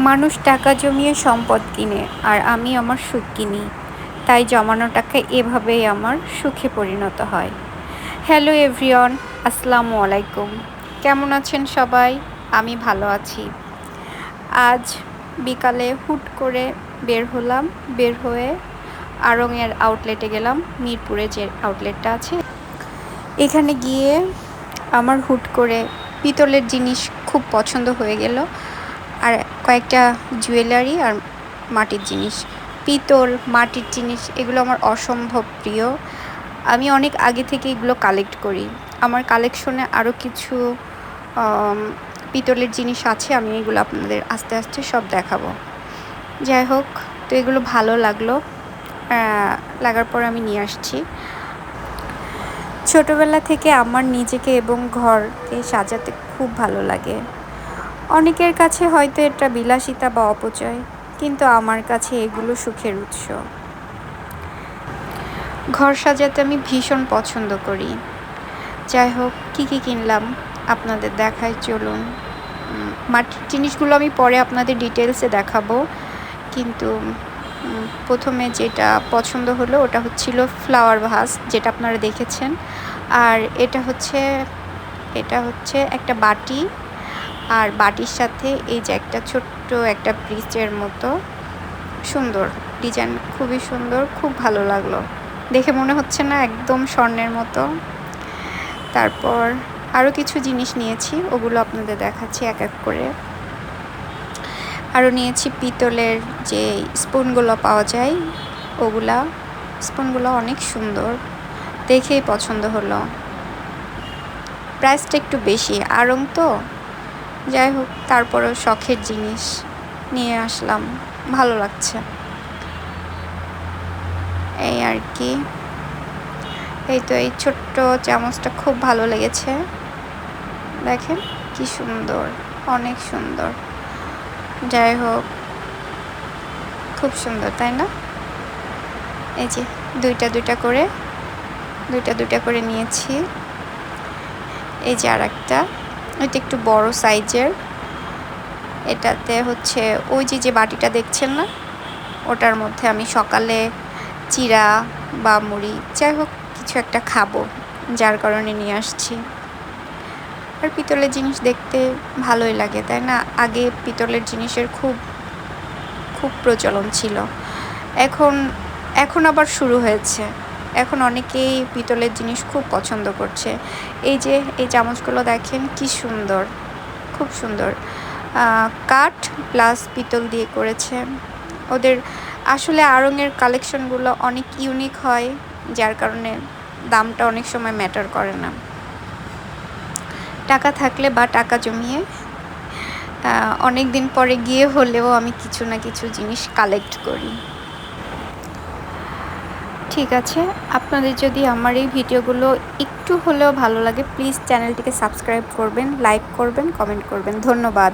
মানুষ টাকা জমিয়ে সম্পদ কিনে, আর আমি আমার সুখ কিনি। তাই জমানো টাকা এভাবেই আমার সুখে পরিণত হয়। হ্যালো এভরিওয়ান, আসসালামু আলাইকুম। কেমন আছেন সবাই? আমি ভালো আছি। আজ বিকালে হুট করে বের হলাম, বের হয়ে আড়ংয়ের আউটলেটে গেলাম, মিরপুরে যে আউটলেটটা আছে। এখানে গিয়ে আমার হুট করে পিতলের জিনিস খুব পছন্দ হয়ে গেল। আর কয়েকটা জুয়েলারি আর মাটির জিনিস। পিতল, মাটির জিনিস, এগুলো আমার অসম্ভব প্রিয়। আমি অনেক আগে থেকে এগুলো কালেক্ট করি। আমার কালেকশনে আরও কিছু পিতলের জিনিস আছে, আমি এগুলো আপনাদের আস্তে আস্তে সব দেখাবো। যাই হোক, তো এগুলো ভালো লাগল। লাগার পর আমি নিয়ে আসছি। ছোটোবেলা থেকে আমার নিজেকে এবং ঘরকে সাজাতে খুব ভালো লাগে। অনেকের কাছে হয়তো এটা বিলাসিতা বা অপচয়, কিন্তু আমার কাছে এগুলো সুখের উৎস। ঘর সাজাতে আমি ভীষণ পছন্দ করি। যাই হোক, কী কী কিনলাম? আপনাদের দেখায় চলুন। মাটির জিনিসগুলো আমি পরে আপনাদের ডিটেলসে দেখাবো। কিন্তু প্রথমে যেটা পছন্দ হলো, ওটা হচ্ছিল ফ্লাওয়ার ভাস যেটা আপনারা দেখেছেন। আর এটা হচ্ছে এটা হচ্ছে একটা বাটি। আর বাটির সাথে এই যে একটা ছোট্ট একটা ব্রিজের মতো সুন্দর ডিজাইন, খুবই সুন্দর, খুব ভালো লাগল। দেখে মনে হচ্ছে না একদম স্বর্ণের মতো। তারপর আরও কিছু জিনিস নিয়েছি, ওগুলো আপনাদের দেখাচ্ছি এক এক করে। আরও নিয়েছি পিতলের যে স্পুনগুলো পাওয়া যায়, ওগুলা। স্পুনগুলো অনেক সুন্দর, দেখেই পছন্দ হলো। প্রাইসটা একটু বেশি। আরং তো? যাই হোক, তারপরেও শখের জিনিস নিয়ে আসলাম। ভালো লাগছে। এই আর কি। এই তো এই ছোট্ট চামচটা খুব ভালো লেগেছে। দেখেন কি সুন্দর, অনেক সুন্দর। যাই হোক, খুব সুন্দর, তাই না? এই যে দুইটা দুইটা করে, দুইটা দুইটা করে নিয়েছি। এই যে আর একটা এটা একটু বড় সাইজের। এটাতে হচ্ছে ওই যে যে বাটিটা দেখছেন না? ওটার মধ্যে আমি সকালে চিরা বা মুড়ি, যাই হোক, কিছু একটা খাব, যার কারণে নিয়ে আসছি। আর পিতলের জিনিস দেখতে ভালোই লাগে, তাই না? আগে পিতলের জিনিসের খুব খুব প্রচলন ছিল। এখন এখন আবার শুরু হয়েছে। এখন অনেকেই পিতলের জিনিস খুব পছন্দ করছে। এই যে, এই চামচগুলো দেখেন, কি সুন্দর, খুব সুন্দর। কাঠ প্লাস পিতল দিয়ে করেছে। ওদের আসলে আড়ংয়ের কালেকশনগুলো অনেক ইউনিক হয়, যার কারণে দামটা অনেক সময় ম্যাটার করে না। টাকা থাকলে বা টাকা জমিয়ে অনেক দিন পরে গিয়ে হলেও আমি কিছু না কিছু জিনিস কালেক্ট করি। ঠিক আছে। আপনাদের যদি আমার এই ভিডিওগুলো একটু হলেও ভালো লাগে প্লিজ চ্যানেলটিকে সাবস্ক্রাইব করবেন লাইক করবেন কমেন্ট করবেন। ধন্যবাদ।